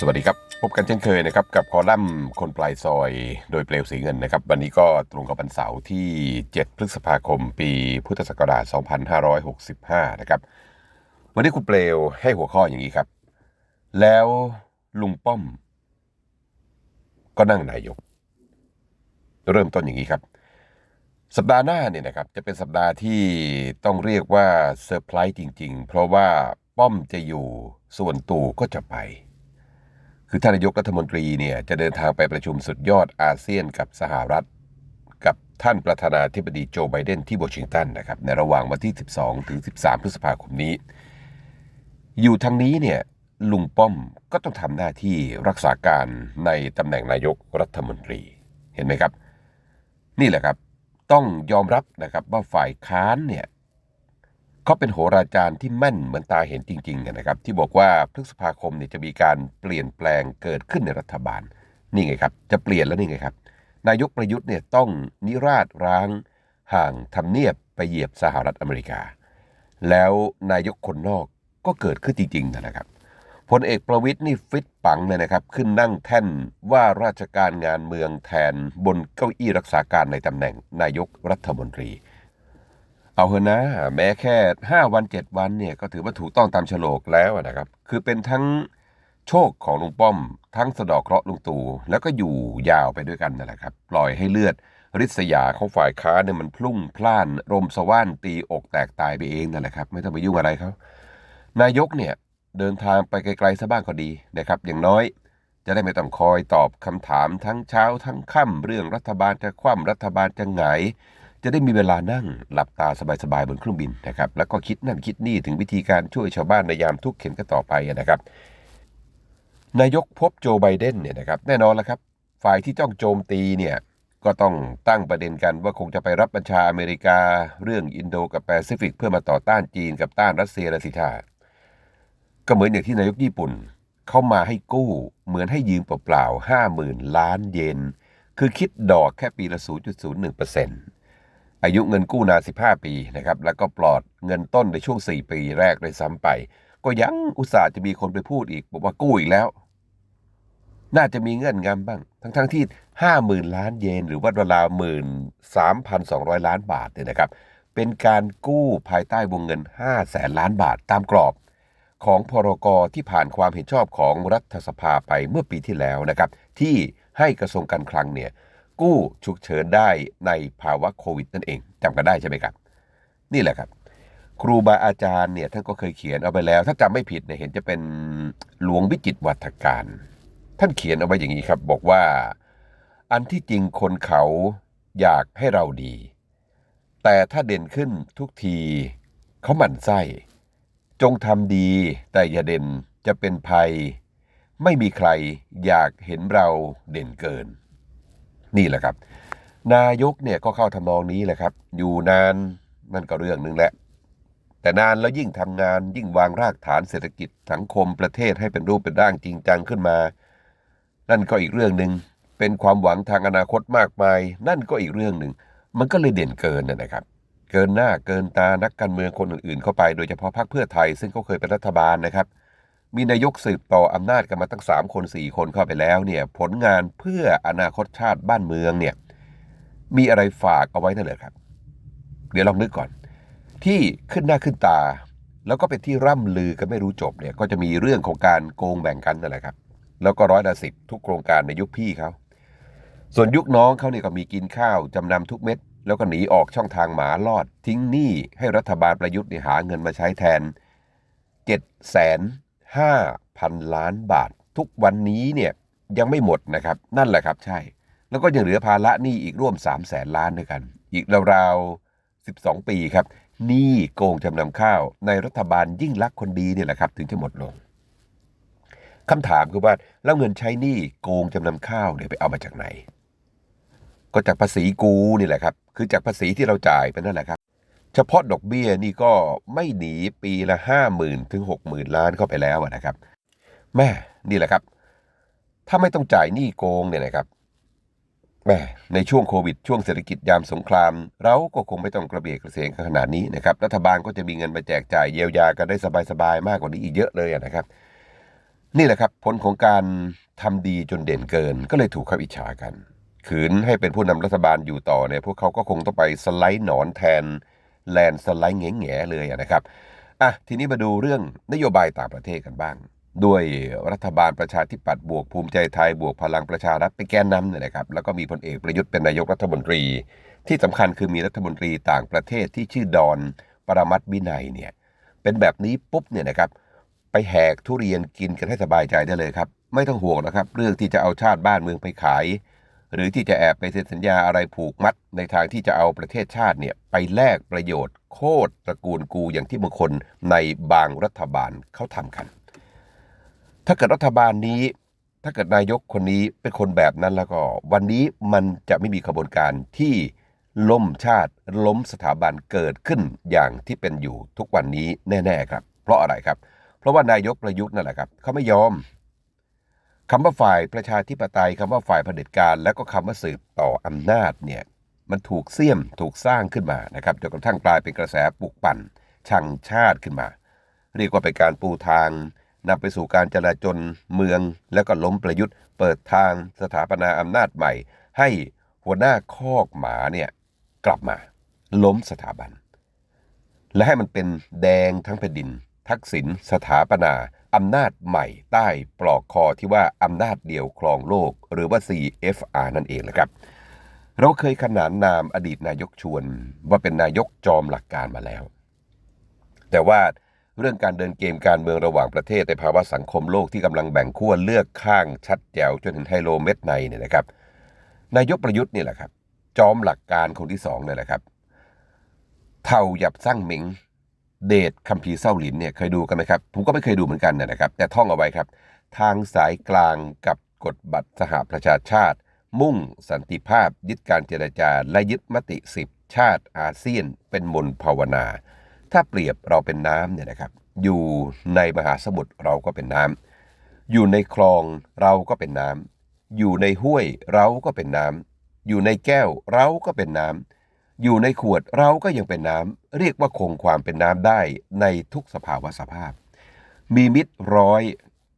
สวัสดีครับ พบกันเช่นเคยนะครับกับคอลัมน์คนปลายซอยโดยเปลวสีเงินนะครับ วันนี้ก็ตรงกับวันเสาร์ที่ 7 พฤษภาคม ปีพุทธศักราช 2565 นะครับ วันนี้คุณเปลวให้หัวข้ออย่างนี้ครับ แล้วลุงป้อม ก็นั่งนายก เริ่มต้นอย่างนี้ครับ สัปดาห์หน้าเนี่ยนะครับจะเป็นสัปดาห์ที่ต้องเรียกว่าเซอร์ไพรส์จริง ๆ เพราะว่าป้อมจะอยู่ส่วนตู่ก็จะไป คือท่านนายกรัฐมนตรีเนี่ยจะเดินทางไปประชุมสุดยอดอาเซียนกับสหรัฐ กับท่านประธานาธิบดีโจไบเดนที่วอชิงตันนะครับในระหว่างวันที่ 12 ถึง 13 พฤษภาคมนี้ อยู่ทางนี้เนี่ยลุงป้อมก็ต้องทำหน้าที่รักษาการในตำแหน่งนายกรัฐมนตรีเห็นไหมครับ นี่แหละครับต้องยอมรับนะครับว่าฝ่ายค้านเนี่ย เขาเป็นโหราจารย์ที่แม่นเหมือนตาเห็นจริงๆนะครับ ที่บอกว่าพฤษภาคมเนี่ยจะมีการเปลี่ยนแปลงเกิดขึ้นในรัฐบาล นี่ไงครับ จะเปลี่ยนแล้วนี่ไงครับ นายกประยุทธ์เนี่ยต้องนิราชร้างห่างทำเนียบไปเหยียบสหรัฐอเมริกา แล้วนายกคนนอกก็เกิดขึ้นจริงๆนะครับพลเอกประวิทย์นี่ฟิตปังเลยนะครับ ขึ้นนั่งแท่นว่าราชการงานเมืองแทนบนเก้าอี้รักษาการในตำแหน่งนายกรัฐมนตรี เอาเถอะนะ แม้แค่ 5 วัน 7 วันเนี่ยก็ถือว่าถูกต้องตามโฉลกแล้วนะครับ คือเป็นทั้งโชคของลุงป้อม ทั้งสะดอกเคราะห์ลุงตู่แล้วก็อยู่ยาวไปด้วยกันนั่นแหละครับ ปล่อยให้เลือดริษยาของฝ่ายค้าเนี่ยมันพลุ่งพล่านรมสว่านตีอกแตกตายไปเองนั่นแหละครับ ไม่ต้องไปยุ่งอะไรเขานายกเนี่ยเดินทางไปไกลๆซะบ้างก็ดีนะครับ อย่างน้อยจะได้ไม่ต้องคอยตอบคำถามทั้งเช้าทั้งค่ำเรื่องรัฐบาลจะคว่ำรัฐบาลจะหง จะได้มีเวลานั่งหลับตาสบายๆบนเครื่องบินนะครับ แล้วก็คิดนั่นคิดนี่ถึงวิธีการช่วยชาวบ้านในยามทุกข์เข็นกันต่อไปนะครับ นายกพบโจไบเดนเนี่ยนะครับแน่นอนแล้วครับ ฝ่ายที่จ้องโจมตีเนี่ยก็ต้องตั้งประเด็นกันว่าคงจะไปรับบัญชาอเมริกาเรื่องอินโดกับแปซิฟิก เพื่อมาต่อต้านจีนกับต้านรัสเซียและสิท่าก็เหมือนอย่างที่นายกญี่ปุ่น เข้ามาให้กู้เหมือนให้ยืมเปล่าๆห้าหมื่นล้านเยนคือคิดดอกแค่ปีละ 0.01% อายุเงินกู้นาน 15 ปีนะครับแล้วก็ปลอดเงินต้นในช่วง 4 ปีแรกเลยซ้ำไป ก็ยังอุตส่าห์จะมีคนไปพูดอีก บอกว่ากู้อีกแล้ว น่าจะมีเงื่อนงำบ้าง ทั้งๆทที่ 50,000 ล้านเยน หรือว่าราวๆหมื่นสามพันสองร้อยล้านบาทเนี่ยนะครับ เป็นการกู้ภายใต้วงเงิน5แสนล้านบาทตามกรอบ ของพรกที่ผ่านความเห็นชอบของรัฐสภาไปเมื่อปีที่แล้วนะครับ ที่ให้กระทรวงการคลังเนี่ย กู้ฉุกเฉินได้ในภาวะโควิดนั่นเองจำกันได้ใช่ไหมครับ นี่แหละครับ ครูบาอาจารย์เนี่ยท่านก็เคยเขียนเอาไปแล้ว ถ้าจำไม่ผิดเนี่ยเห็นจะเป็นหลวงวิจิตวัฒการ ท่านเขียนเอาไว้อย่างนี้ครับ บอกว่าอันที่จริงคนเขาอยากให้เราดี แต่ถ้าเด่นขึ้นทุกทีเขาหมั่นไส้ จงทำดีแต่อย่าเด่นจะเป็นภัย ไม่มีใครอยากเห็นเราเด่นเกิน นี่แหละครับ นายกเนี่ยก็เข้าทำนองนี้แหละครับ อยู่นานนั่นก็เรื่องหนึ่งแหละ แต่นานแล้วยิ่งทำงานยิ่งวางรากฐานเศรษฐกิจสังคมประเทศให้เป็นรูปเป็นร่างจริงจังขึ้นมา นั่นก็อีกเรื่องหนึ่งเป็นความหวังทางอนาคตมากมาย นั่นก็อีกเรื่องหนึ่งมันก็เลยเด่นเกินนะครับ เกินหน้าเกินตานักการเมืองคนอื่นๆ เข้าไปโดยเฉพาะพรรคเพื่อไทย ซึ่งก็เคยเป็นรัฐบาลนะครับ มีนายกสืบต่ออำนาจกันมาตั้ง 3 คน 4 คนเข้าไปแล้วเนี่ยผลงานเพื่ออนาคตชาติบ้านเมืองเนี่ยมีอะไรฝากเอาไว้นั่นเลยครับ เดี๋ยวลองนึกก่อน ที่ขึ้นหน้าขึ้นตา แล้วก็เป็นที่ร่ำลือกันไม่รู้จบเนี่ยก็จะมีเรื่องของการโกงแบ่งกันนั่นแหละครับ แล้วก็ร้อยละสิบทุกโครงการในยุคพี่เขาส่วนยุคน้องเขาเนี่ยก็มีกินข้าวจำนำทุกเม็ด แล้วก็หนีออกช่องทางหมาลอด ทิ้งหนี้ให้รัฐบาลประยุทธ์เนี่ยหาเงินมาใช้แทน7จ็ดแสน ห้าพันล้านบาท ทุกวันนี้เนี่ยยังไม่หมดนะครับ นั่นแหละครับใช่ แล้วก็ยังเหลือภาระหนี้อีกร่วม 3 0 0แสนล้านด้วยกัน อีกราวๆ12 ปีครับหนี้โกงจำนำข้าว ในรัฐบาลยิ่งรักคนดีเนี่ยแหละครับ ถึงจะหมดลงคำถามคือว่าแล้วเงินใช้หนี้โกงจำนำข้าวเนี่ยไปเอามาจากไหน ก็จากภาษีกูนี่แหละครับ คือจากภาษีที่เราจ่ายไปนั่นแหละครับ เฉพาะดอกเบี้ยนี่ก็ไม่หนีปีละห้าหมื่นถึงหกหมื่นล้านเข้าไปแล้วนะครับ แม่นี่แหละครับ ถ้าไม่ต้องจ่ายหนี้โกงเนี่ยนะครับแม่ในช่วงโควิด ช่วงเศรษฐกิจยามสงคราม เราก็คงไม่ต้องกระเบียดกระเสียงขนาดนี้นะครับรัฐบาลก็จะมีเงินมาแจกจ่ายเยียวยากันได้สบายๆมากกว่านี้อีกเยอะเลยนะครับ นี่แหละครับผลของการทำดีจนเด่นเกิน ก็เลยถูกเขาอิจฉากันขืนให้เป็นผู้นำรัฐบาลอยู่ต่อเนี่ยพวกเขาก็คงต้องไปสไลด์หนอนแทน แลนสไลด์แง่แง่ๆเลยนะครับอะทีนี้มาดูเรื่องนโยบายต่างประเทศกันบ้าง ด้วยรัฐบาลประชาธิปัตย์บวกภูมิใจไทยบวกพลังประชารัฐเป็นแกนนำเนี่ยนะครับแล้วก็มีพลเอกประยุทธ์เป็นนายกรัฐมนตรี ที่สำคัญคือมีรัฐมนตรีต่างประเทศที่ชื่อดอนปรมัตถ์วินัยเนี่ยเป็นแบบนี้ปุ๊บเนี่ยนะครับไปแหกทุเรียนกินกันให้สบายใจได้เลยครับ ไม่ต้องห่วงนะครับ เรื่องที่จะเอาชาติบ้านเมืองไปขาย หรือที่จะแอบไปเซ็นสัญญาอะไรผูกมัดในทางที่จะเอาประเทศชาติเนี่ยไปแลกประโยชน์ โคตรตระกูลกูอย่างที่บางคนในบางรัฐบาลเขาทำกัน ถ้าเกิดรัฐบาลนี้ ถ้าเกิดนายกคนนี้เป็นคนแบบนั้นแล้วก็ วันนี้มันจะไม่มีขบวนการที่ล้มชาติล้มสถาบันเกิดขึ้นอย่างที่เป็นอยู่ทุกวันนี้แน่ ๆ ครับ เพราะอะไรครับ เพราะว่านายกประยุทธ์นั่นแหละครับเขาไม่ยอม คำว่าฝ่ายประชาธิปไตยคำว่าฝ่ายเผด็จการ แล้วก็คำว่าสืบต่ออำนาจเนี่ยมันถูกเสี่ยมถูกสร้างขึ้นมานะครับจนกระทั่งกลายเป็นกระแสปลุกปั่นชังชาติขึ้นมา เรียกว่าเป็นการปูทางนำไปสู่การจลาจลเมือง แล้วก็ล้มประยุทธ์ เปิดทางสถาปนาอำนาจใหม่ ให้หัวหน้าคอกหมาเนี่ยกลับมา ล้มสถาบัน และให้มันเป็นแดงทั้งแผ่นดิน ทักษิณสถาปนา อำนาจใหม่ใต้ปลอกคอที่ว่าอำนาจเดียวครองโลก หรือว่า CFR นั่นเองนะครับ เราเคยขนานนามอดีตนายกชวน ว่าเป็นนายกจอมหลักการมาแล้ว แต่ว่าเรื่องการเดินเกมการเมืองระหว่างประเทศในภาวะสังคมโลกที่กำลังแบ่งขั้วเลือกข้างชัดแจ๋วจนเห็นไฮโลเม็ดในเนี่ยนะครับ นายกประยุทธ์นี่แหละครับ จอมหลักการคนที่สองเนี่ยแหละครับ เท่าหยับสร้างหมิง เดชคัมภีร์เศร้าหลินเนี่ยเคยดูกันไหมครับ ผมก็ไม่เคยดูเหมือนกันเนยนะครับ แต่ท่องเอาไว้ครับ ทางสายกลางกับกฎบัตรสหประชาชาติ มุ่งสันติภาพยึดการเจรจา และยึดมติสิบชาติอาเซียน เป็นมนต์ภาวนา ถ้าเปรียบเราเป็นน้ำเนี่ยนะครับ อยู่ในมหาสมุทรเราก็เป็นน้ำอยู่ในคลองเราก็เป็นน้ำอยู่ในห้วยเราก็เป็นน้ำอยู่ในแก้วเราก็เป็นน้ำ อยู่ในขวดเราก็ยังเป็นน้ำเรียกว่าคงความเป็นน้ำได้ในทุกสภาวะสภาพ มีมิตรร้อย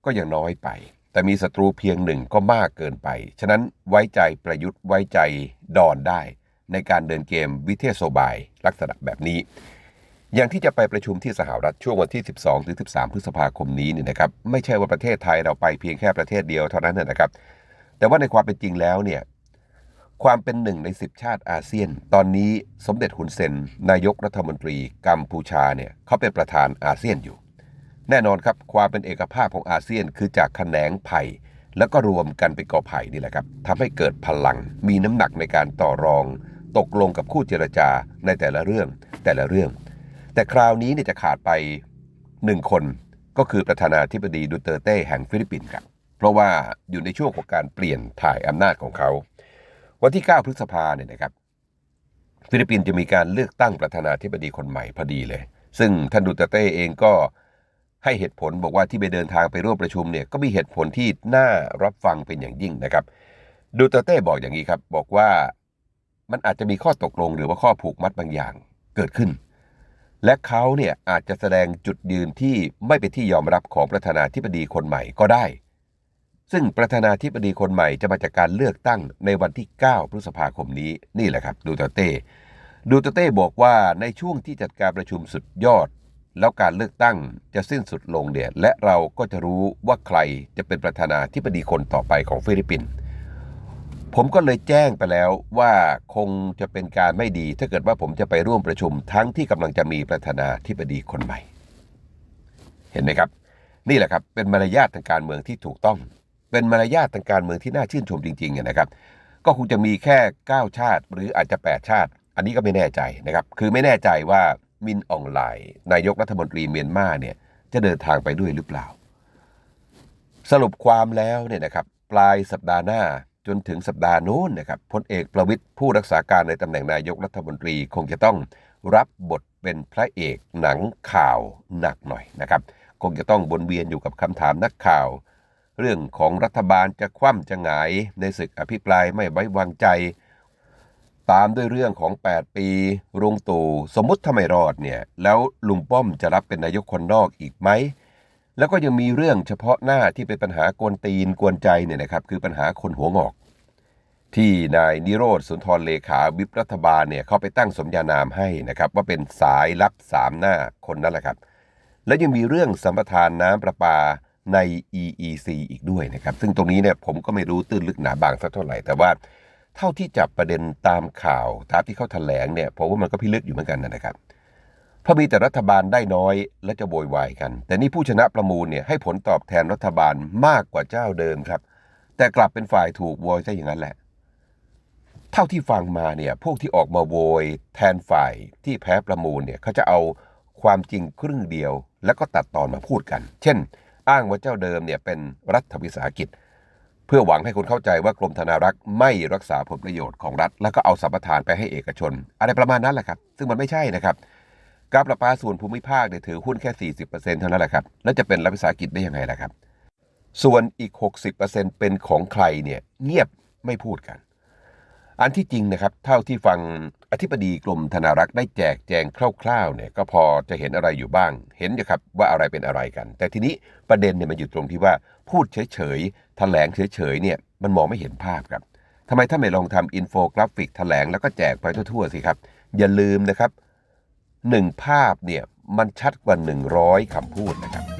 ก็ยังน้อยไป แต่มีศัตรูเพียงหนึ่งก็มากเกินไป ฉะนั้นไว้ใจประยุทธ์ไว้ใจดอนได้ ในการเดินเกมวิเทศโซบายลักษณะแบบนี้ อย่างที่จะไปประชุมที่สหรัฐช่วงวันที่ 12ถึง13 พฤษภาคมนี้เนี่ยนะครับ ไม่ใช่ว่าประเทศไทยเราไปเพียงแค่ประเทศเดียวเท่านั้นนะครับ แต่ว่าในความเป็นจริงแล้วเนี่ย ความเป็นหนึ่งในสิบชาติอาเซียน ตอนนี้สมเด็จฮุนเซน นายกรัฐมนตรีกัมพูชาเนี่ยเขาเป็นประธานอาเซียนอยู่ แน่นอนครับความเป็นเอกภาพของอาเซียนคือจากแขนงไผ่แล้วก็รวมกันเป็นกอไผ่นี่แหละครับทำให้เกิดพลัง มีน้ำหนักในการต่อรอง ตกลงกับคู่เจรจาในแต่ละเรื่องแต่ละเรื่อง แต่คราวนี้เนี่ยจะขาดไปหนึ่งคนก็คือประธานาธิบดีดูเตอร์เต้แห่งฟิลิปปินส์ครับเพราะว่าอยู่ในช่วงของการเปลี่ยนถ่ายอำนาจของเขา วันที่ 9 พฤษภาเนี่ยนะครับฟิลิปปินส์จะมีการเลือกตั้งประธานาธิบดีคนใหม่พอดีเลย ซึ่งท่านดูเตเต้เองก็ให้เหตุผลบอกว่าที่ไปเดินทางไปร่วมประชุมเนี่ยก็มีเหตุผลที่น่ารับฟังเป็นอย่างยิ่งนะครับดูเตเต้บอกอย่างนี้ครับ บอกว่ามันอาจจะมีข้อตกลงหรือว่าข้อผูกมัดบางอย่างเกิดขึ้น และเขาเนี่ยอาจจะแสดงจุดยืนที่ไม่เป็นที่ยอมรับของประธานาธิบดีคนใหม่ก็ได้ ซึ่งประธานาธิบดีคนใหม่จะมาจากการเลือกตั้งในวันที่ 9 พฤษภาคมนี้นี่แหละครับดูเตอเต้ดูเตอเต้บอกว่าในช่วงที่จัดการประชุมสุดยอด แล้วการเลือกตั้งจะสิ้นสุดลงเนี่ยและเราก็จะรู้ว่าใครจะเป็นประธานาธิบดีคนต่อไปของฟิลิปปินส์ผมก็เลยแจ้งไปแล้วว่าคงจะเป็นการไม่ดี ถ้าเกิดว่าผมจะไปร่วมประชุมทั้งที่กำลังจะมีประธานาธิบดีคนใหม่ เห็นไหมครับ นี่แหละครับเป็นมารยาททางการเมืองที่ถูกต้อง เป็นมารยาททางการเมืองที่น่าชื่นชมจริงๆนะครับ ก็คงจะมีแค่ 9 ชาติ หรืออาจจะ 8 ชาติ อันนี้ก็ไม่แน่ใจนะครับ คือไม่แน่ใจว่ามินอองไลน์นายกรัฐมนตรีเมียนมาเนี่ยจะเดินทางไปด้วยหรือเปล่า สรุปความแล้วเนี่ยนะครับปลายสัปดาห์หน้าจนถึงสัปดาห์โน้นนะครับพลเอกประวิตยผู้รักษาการในตำแหน่งนายกรัฐมนตรีคงจะต้องรับบทเป็นพระเอกหนังข่าวหนักหน่อยนะครับ คงจะต้องวนเวียนอยู่กับคำถามนักข่าว เรื่องของรัฐบาลจะคว่ำจะหงายในศึกอภิปรายไม่ไว้วางใจ ตามด้วยเรื่องของ 8 ปีรุงตู่สมมติถ้าไมรอดเนี่ยแล้วลุงป้อมจะรับเป็นนายกคนนอกอีกไหมแล้วก็ยังมีเรื่องเฉพาะหน้าที่เป็นปัญหากวนตีนกวนใจเนี่ยนะครับคือปัญหาคนหัวงอก ที่นายนิโรธสุนทรเลขาวิปรัฐบาลเนี่ยเขาไปตั้งสมญานามให้นะครับว่าเป็นสายลับสามหน้าคนนั่นแหละครับ และยังมีเรื่องสัมปทานน้ำประปา ใน EEC อีกด้วยนะครับ ซึ่งตรงนี้เนี่ยผมก็ไม่รู้ตื้นลึกหนาบางสักเท่าไหร่ แต่ว่าเท่าที่จับประเด็นตามข่าวตามที่เขาแถลงเนี่ยผมว่ามันก็พิลึกอยู่เหมือนกันนะครับ เพราะมีแต่รัฐบาลได้น้อยและจะโวยวายกัน แต่นี่ผู้ชนะประมูลเนี่ยให้ผลตอบแทนรัฐบาลมากกว่าเจ้าเดิมครับ แต่กลับเป็นฝ่ายถูกโวยซะอย่างนั้นแหละ เท่าที่ฟังมาเนี่ยพวกที่ออกมาโวยแทนฝ่ายที่แพ้ประมูลเนี่ยเขาจะเอาความจริงครึ่งเดียว แล้วก็ตัดตอนมาพูดกัน เช่น อ้างว่าเจ้าเดิมเนี่ยเป็นรัฐวิสาหกิจ เพื่อหวังให้คนเข้าใจว่ากรมธนารักษ์ไม่รักษาผลประโยชน์ของรัฐ แล้วก็เอาสัมปทานไปให้เอกชน อะไรประมาณนั้นแหละครับ ซึ่งมันไม่ใช่นะครับ การประปาส่วนภูมิภาคเนี่ยถือหุ้นแค่ 40%เท่านั้นแหละครับ แล้วจะเป็นรัฐวิสาหกิจได้ยังไงล่ะครับ ส่วนอีก 60%เป็นของใครเนี่ยเงียบไม่พูดกัน อันที่จริงนะครับ เท่าที่ฟัง อธิบดีกรมธนารักษ์ได้แจกแจงคร่าวๆเนี่ยก็พอจะเห็นอะไรอยู่บ้าง เห็นอยู่ครับว่าอะไรเป็นอะไรกัน แต่ทีนี้ประเด็นเนี่ยมันอยู่ตรงที่ว่าพูดเฉยๆแถลงเฉยๆเนี่ยมันมองไม่เห็นภาพครับทำไมถ้าไม่ลองทำอินโฟกราฟิกแถลงแล้วก็แจกไปทั่วๆสิครับ อย่าลืมนะครับหนึ่งภาพเนี่ยมันชัดกว่า 100คำพูดนะครับ